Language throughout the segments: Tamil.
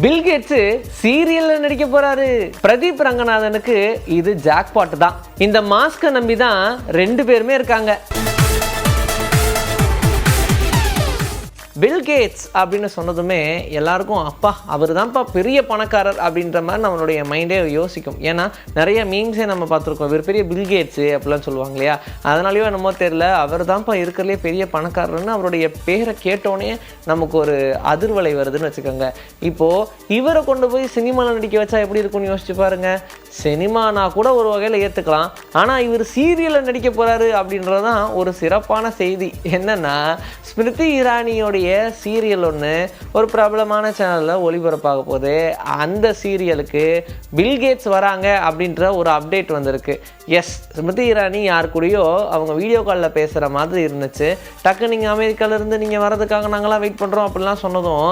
பில்கேட்ஸ் சீரியல்ல நடிக்க போறாரு. பிரதீப் ரங்கநாதனுக்கு இது ஜாக்பாட் தான். இந்த மாஸ்கை நம்பி தான் ரெண்டு பேருமே இருக்காங்க. பில் கேட்ஸ் அப்படின்னு சொன்னதுமே எல்லாருக்கும் அப்பா அவர் தான்ப்பா பெரிய பணக்காரர் அப்படின்ற மாதிரி நம்மளுடைய மைண்டே யோசிக்கும். ஏன்னா நிறைய மீம்ஸே நம்ம பார்த்துருக்கோம். இவர் பெரிய பில் கேட்ஸு அப்படிலாம் சொல்லுவாங்க இல்லையா? அதனாலேயோ என்னமோ தெரில அவர் தான்ப்பா இருக்கிறதுலே பெரிய பணக்காரர்னு அவருடைய பேரை கேட்டோன்னே நமக்கு ஒரு அதிர்வலை வருதுன்னு வச்சுக்கோங்க. இப்போது இவரை கொண்டு போய் சினிமாவில் நடிக்க வச்சா எப்படி இருக்கும்னு யோசிச்சு பாருங்கள் சினிமானா கூட ஒரு வகையில் ஏற்றுக்கலாம் ஆனால் இவர் சீரியலில் நடிக்க போகிறாரு அப்படின்றது தான் ஒரு சிறப்பான செய்தி. என்னென்னா ஸ்மிருதி இரானியோடைய சீரியல் ஒன்று ஒரு பிரபலமான சேனலில் ஒளிபரப்பாக போகுது. அந்த சீரியலுக்கு பில்கேட்ஸ் வராங்க அப்படின்ற ஒரு அப்டேட் வந்திருக்கு. எஸ் ஸ்மிருதி இரானி யார் கூடயோ அவங்க வீடியோ காலில் பேசுகிற மாதிரி இருந்துச்சு. டக்கு நீங்கள் அமெரிக்காவிலேருந்து நீங்கள் வரதுக்காக நாங்களாம் வெயிட் பண்ணுறோம் அப்படிலாம் சொன்னதும்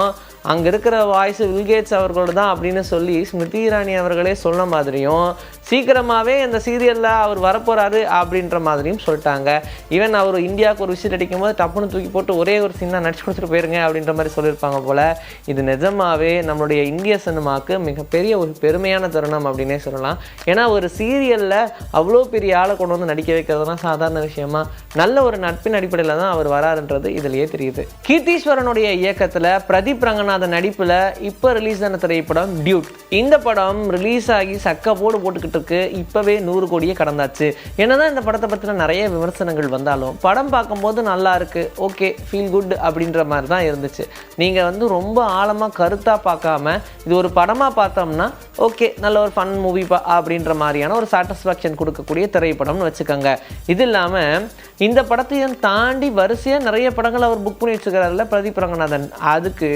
அங்கே இருக்கிற வாய்ஸ் வில்கேட்ஸ் அவர்களோட தான் அப்படின்னு சொல்லி ஸ்மிருதி இரானி அவர்களே சொன்ன மாதிரியும் சீக்கிரமாகவே இந்த சீரியலில் அவர் வரப்போகிறாரு அப்படின்ற மாதிரியும் சொல்லிட்டாங்க. ஈவன் அவர் இந்தியாவுக்கு ஒரு விஷயம் அடிக்கும் போது டப்புன்னு தூக்கி போட்டு ஒரே ஒரு சின்ன நடிச்சு கொடுத்துட்டு போயிருங்க அப்படின்ற மாதிரி சொல்லியிருப்பாங்க போல். இது நிஜமாவே நம்மளுடைய இந்திய சினிமாவுக்கு மிகப்பெரிய ஒரு பெருமையான தருணம் அப்படின்னே சொல்லலாம். ஏன்னா ஒரு சீரியலில் அவ்வளோ பெரிய ஆளை கொண்டு வந்து நடிக்க வைக்கிறதுலாம் சாதாரண விஷயமா நல்ல ஒரு நட்பின் அடிப்படையில் தான் அவர் வராருன்றது இதுலயே தெரியுது. கீர்த்தீஸ்வரனுடைய இயக்கத்தில் பிரதீப் ரங்கநாதன் நடிப்பில் இப்போ ரிலீஸ் ஆன திரைப்படம் டியூட் இந்த படம் ரிலீஸ் ஆகி சக்க போடு போட்டுக்கிட்டு இருக்கு. இப்போவே நூறு கோடியே கடந்தாச்சு. என்னதான் இந்த படத்தை பற்றின நிறைய விமர்சனங்கள் வந்தாலும் படம் பார்க்கும்போது நல்லா இருக்கு. ஓகே ஃபீல் குட் அப்படின்ற மாதிரி தான் இருந்துச்சு. நீங்கள் வந்து ரொம்ப ஆழமாக கருத்தாக பார்க்காம இது ஒரு படமாக பார்த்தோம்னா ஓகே நல்ல ஒரு ஃபன் மூவி பா அப்படின்ற மாதிரியான ஒரு சாட்டிஸ்ஃபேக்ஷன் கொடுக்கக்கூடிய திரைப்படம்னு வச்சுக்கோங்க. இது இல்லாமல் இந்த படத்தையும் தாண்டி வரிசையாக நிறைய படங்கள் அவர் புக் பண்ணி வச்சுக்கிறாருல பிரதீப் ரங்கநாதன். அதுக்கு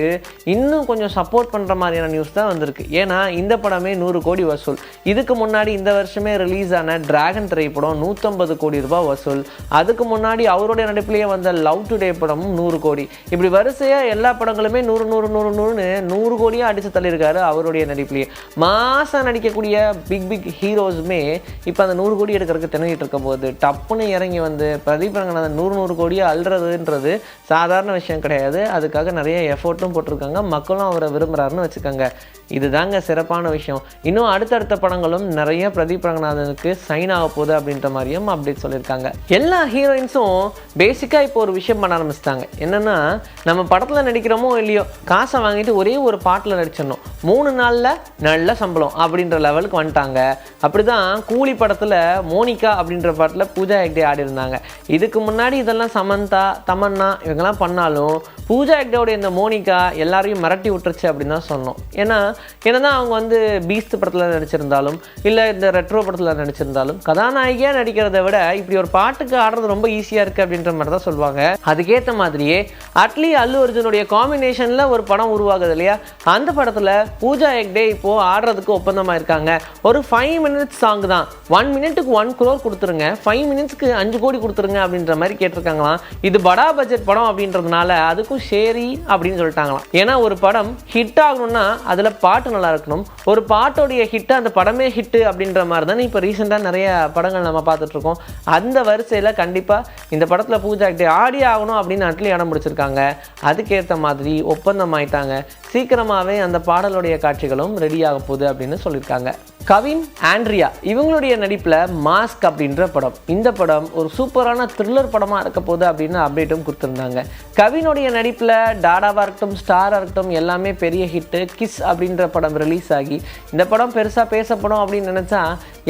இன்னும் கொஞ்சம் சப்போர்ட் பண்ணுற மாதிரியான நியூஸ் தான் வந்திருக்கு. ஏன்னா இந்த படமே நூறு கோடி வசூல். இதுக்கு முன்னாடி இந்த வருஷமே ரிலீஸ் ஆன டிராகன் திரைப்படம் நூற்றம்பது கோடி ரூபாய் வசூல். அதுக்கு முன்னாடி அவருடைய நடிப்பிலேயே வந்த லவ் டுடே படமும் நூறு கோடி. இப்படி வரிசையாக எல்லா படங்களுமே நூறு நூறு நூறு நூறுன்னு நூறு கோடியாக அடித்து தள்ளியிருக்காரு அவருடைய நடிப்பிலேயே. மாதம் நடிக்கக்கூடிய பிக் பிக் ஹீரோஸுமே இப்போ அந்த நூறு கோடி எடுக்கிறதுக்கு திணறிட்டு இருக்கும் போது டப்புன்னு இறங்கி வந்து பிரதீப் ரங்கநாதன் நூறு நூறு கோடியாக அல்றதுன்றது சாதாரண விஷயம் கிடையாது. அதுக்காக நிறைய எஃபோர்ட்டும் போட்டிருக்காங்க. மக்களும் அவரை விரும்புகிறாருன்னு வச்சுக்கோங்க. இதுதாங்க சிறப்பான விஷயம். இன்னும் அடுத்தடுத்த படங்களும் நிறைய பிரதீப் ரங்கநாதனுக்கு சைன் ஆக போகுது அப்படின்ற மாதிரியும் அப்டேட் சொல்லியிருக்காங்க. எல்லா ஹீரோயின்ஸும் பேசிக்காக இப்போ ஒரு விஷயம் பண்ண ஆரம்பிச்சிட்டாங்க. என்னென்னா நம்ம படத்தில் நடிக்கிறோமோ இல்லையோ காசை வாங்கிட்டு ஒரே ஒரு பாட்டில் நடிச்சிடணும். மூணு நாளில் நல்ல சம்பளம் அப்படின்ற லெவலுக்கு வந்துட்டாங்க. அப்படி தான் கூலி படத்தில் மோனிகா அப்படின்ற பாட்டில் பூஜா ஹெக்டே ஆடிருந்தாங்க இதுக்கு முன்னாடி இதெல்லாம் சமந்தா தமன்னா இவங்கெல்லாம் பண்ணாலும் பூஜா ஹெக்டோட இந்த மோனிகா எல்லாரையும் மிரட்டி விட்டுருச்சு அப்படின்னு தான் சொன்னோம். ஏன்னா என்னதான் அவங்க வந்து பீஸ்ட் படத்தில் நடிச்சிருந்தாலும் இல்லை இந்த ரெட்ரோ படத்தில் நடிச்சிருந்தாலும் கதாநாயகியாக நடிக்கிறத விட இப்படி ஒரு பாட்டுக்கு ஆடுறது ரொம்ப ஈஸியாக இருக்குது அப்படின்ற மாதிரி தான் சொல்லுவாங்க. அதுக்கேற்ற மாதிரியே அட்லி அல்லு அர்ஜுனுடைய காம்பினேஷனில் ஒரு படம் உருவாகுது இல்லையா? அந்த படத்தில் பூஜா ஹெக்டே இப்போது ஆடுறதுக்கு ஒப்பந்தமாக இருக்காங்க. ஒரு ஃபைவ் மினிட்ஸ் சாங் தான். ஒன் மினிட்டுக்கு ஒன் குரோர் கொடுத்துருங்க. ஃபைவ் மினிட்ஸ்க்கு அஞ்சு கோடி கொடுத்துருங்க அப்படின்ற மாதிரி கேட்டிருக்காங்களாம். இது படா பட்ஜெட் படம் அப்படின்றதுனால அதுக்கும் சரி அப்படின்னு சொல்லிட்டாங்களாம். ஏன்னா ஒரு படம் ஹிட் ஆகணும்னா அதில் பாட்டு நல்லா இருக்கணும். ஒரு பாட்டோடைய ஹிட்டு அந்த படமே ஹிட்டு அப்படின்ற மாதிரி தானே இப்போ ரீசெண்டாக நிறைய படங்கள் நம்ம பார்த்துட்ருக்கோம் அந்த வரிசையில் கண்டிப்பாக இந்த படத்தில் பூஜா ஹெக்டே ஆடி ஆகணும் அப்படின்னு அட்லி இடம் முடிச்சிருக்காங்க அதுக்கேற்ற மாதிரி ஒப்பந்தம் ஆயிட்டாங்க. சீக்கிரமாகவே அந்த பாடலுடைய காட்சிகளும் ரெடி ஆக போகுது அப்படின்னு சொல்லியிருக்காங்க. கவின் ஆண்ட்ரியா இவங்களுடைய நடிப்பில் மாஸ்க் அப்படின்ற படம். இந்த படம் ஒரு சூப்பரான த்ரில்லர் படமாக இருக்க போகுது அப்படின்னு அப்டேட்டும் கொடுத்துருந்தாங்க. கவினுடைய நடிப்பில் டாடாவாக இருக்கட்டும் ஸ்டாராக இருக்கட்டும் எல்லாமே பெரிய ஹிட்டு கிஸ் அப்படின்ற படம் ரிலீஸ் ஆகி இந்த படம் பெருசாக பேசப்படும் அப்படின்னு நினச்சா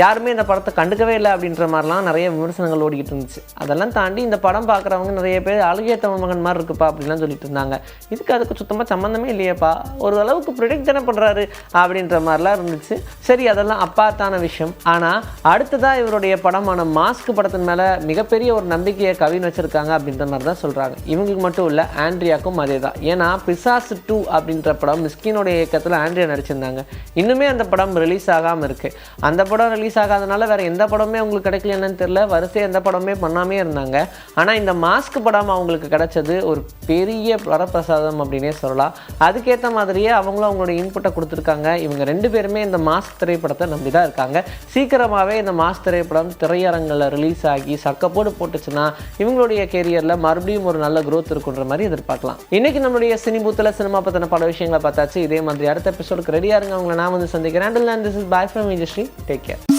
யாருமே இந்த படத்தை கண்டுக்கவே இல்லை அப்படின்ற மாதிரிலாம் நிறைய விமர்சனங்கள் ஓடிக்கிட்டு இருந்துச்சு. அதெல்லாம் தாண்டி இந்த படம் பார்க்குறவங்க நிறைய பேர் அழகிய தமிழ் மகன் மாதிரி இருக்குப்பா அப்படின்லாம் சொல்லிட்டு இருந்தாங்க. இதுக்கு அதுக்கு சுத்தமாக சம்மந்தமே இல்லையேப்பா. ஒரு அளவுக்கு ப்ரிடிக்ட் தானே பண்ணுறாரு அப்படின்ற மாதிரிலாம் இருந்துச்சு. சரி அதெல்லாம் அப்பாத்தான விஷயம். ஆனால் அடுத்ததாக இவருடைய படமான மாஸ்க் படத்தின் மேலே மிகப்பெரிய ஒரு நம்பிக்கையை கவின் வச்சுருக்காங்க அப்படின்ற மாதிரி தான் சொல்கிறாங்க இவங்களுக்கு மட்டும் இல்லை ஆண்ட்ரியாக்கும் அதே தான் ஏன்னா பிசாஸ் டூ அப்படின்ற படம் மிஸ்கினுடைய இயக்கத்தில் ஆண்ட்ரியா நடிச்சிருந்தாங்க. இன்னுமே அந்த படம் ரிலீஸ் ஆகாமல் இருக்குது அந்த படம் ரிலீஸ் ஆகாதனால வேறு எந்த படமே அவங்களுக்கு கிடைக்கல என்னன்னு தெரியல. வரிசையாக எந்த படமே பண்ணாமே இருந்தாங்க. ஆனால் இந்த மாஸ்க் படம் அவங்களுக்கு கிடைச்சது ஒரு பெரிய வரப்பிரசாதம் அப்படின்னே சொல்லலாம். அதுக்கேற்ற மாதிரியே அவங்களும் அவங்களோட இன்புட்டை கொடுத்துருக்காங்க. இவங்க ரெண்டு பேருமே இந்த மாஸ்க் திரைப்படம் படத்தை நம்பி தான் இருக்காங்க. சீக்கிரமாகவே இந்த மாஸ் திரைப்படம் திரையரங்கில் ரிலீஸ் ஆகி சக்கப்போடு போட்டுச்சுன்னா இவங்களுடைய கெரியரில் மறுபடியும் ஒரு நல்ல க்ரோத் இருக்குன்ற மாதிரி எதிர்பார்க்கலாம். இன்னைக்கு நம்மளுடைய சினிபூத்தில் சினிமா பற்றின பல விஷயங்களை பார்த்தாச்சு. இதே மாதிரி அடுத்த எபிசோடுக்கு ரெடியாக இருங்க. அவங்களை நான் வந்து சந்திக்கிறேன். And this is bye from Vijayasri take care